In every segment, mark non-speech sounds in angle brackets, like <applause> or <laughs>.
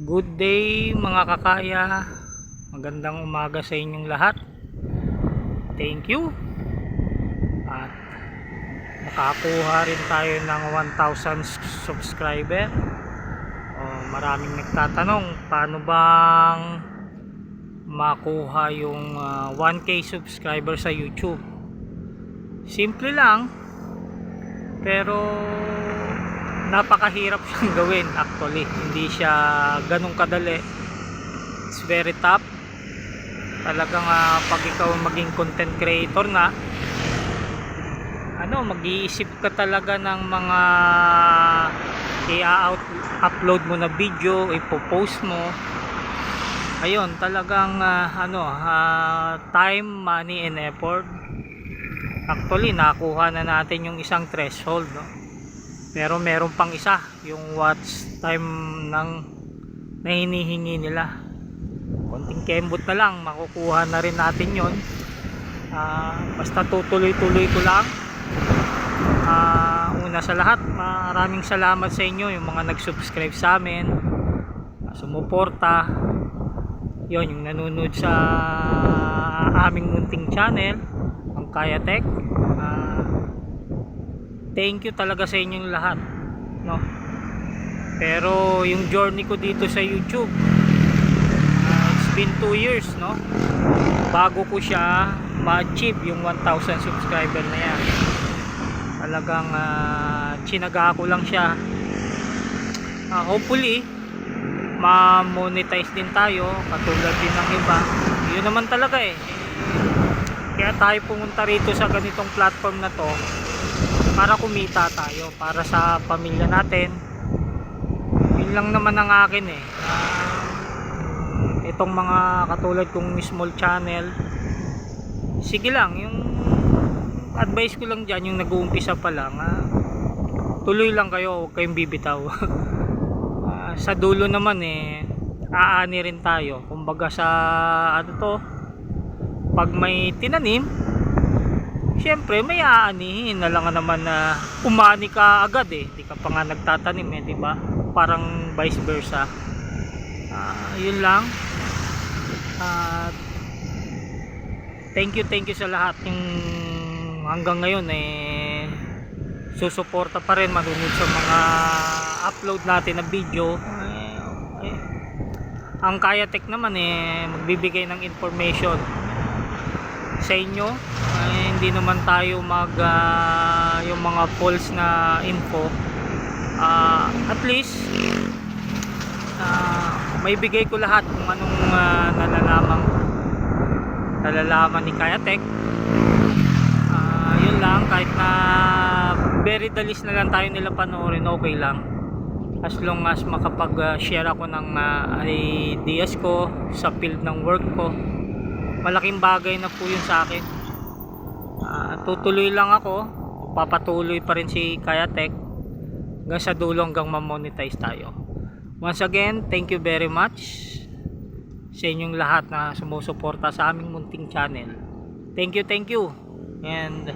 Good day mga kakaya. Magandang umaga sa inyong lahat. Thank you. At nakakuha rin tayo ng 1,000 subscriber. Oh, maraming nagtatanong paano bang makuha yung ah, 1k subscriber sa YouTube. Simple lang. Pero napakahirap siyang gawin actually. Hindi siya ganun kadali. It's very tough. Talagang ah, pag ikaw maging content creator na, ano, mag-iisip ka talaga ng mga i-upload mo na video, ipopost mo. Ayun, talagang ah, ano, ah, time, money, and effort. Actually, nakuha na natin yung isang threshold, no? Pero meron pang isa, yung watch time ng na hinihingi nila. Konting kembot na lang, makukuha na rin natin yon. Ah, basta tutuloy-tuloy ko lang. Ah, una sa lahat, maraming salamat sa inyo yung mga nag-subscribe sa amin, sumuporta. Yon, yung nanonood sa aming munting channel, ang Kaya Tech. Ah, thank you talaga sa inyong lahat no? Pero yung journey ko dito sa YouTube ah, it's been 2 years no? Bago ko siya ma-achieve yung 1,000 subscriber na yan. Talagang uh, chinaga ko lang siya. Ah, hopefully ma-monetize din tayo katulad din ng iba. Yun naman talaga eh. Kaya tayo pumunta rito sa ganitong platform na to para kumita tayo para sa pamilya natin. Yun lang naman ang akin eh. Ah, itong mga katulad kong small channel. Sige lang yung advice ko lang dyan yung nag-uumpisa pa lang ah, tuloy lang kayo huwag kayong bibitaw. <laughs> Ah, sa dulo naman eh aani rin tayo. Kumbaga sa ano to pag may tinanim Siyempre, may aanihin na lang naman na umani ka agad eh. Di ka pa nga nagtatanim eh, di ba? Parang vice versa. Ah, yun lang. At thank you, thank you sa lahat yung hanggang ngayon eh susuporta pa rin manunod sa mga upload natin na video. Eh, ang Kaya naman eh magbibigay ng information sa inyo. Ay hindi naman tayo mag ah, yung mga false na info. Ah, at least ah, may bigay ko lahat kung anong ah, nalalaman. Nalalaman ni Kaya Tech Ah, yun lang. Kahit na very dalis na lang tayo nila panoorin okay lang. As long as makapag share ako ng ah, ideas ko sa field ng work ko malaking bagay na po yun sa akin. Ah, tutuloy lang ako. Papatuloy pa rin si Kaya Tech. Hanggang sa dulo hanggang ma-monetize tayo. Once again thank you very much sa inyong lahat na sumusuporta sa aming munting channel. Thank you thank you. And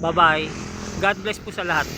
bye bye God bless po sa lahat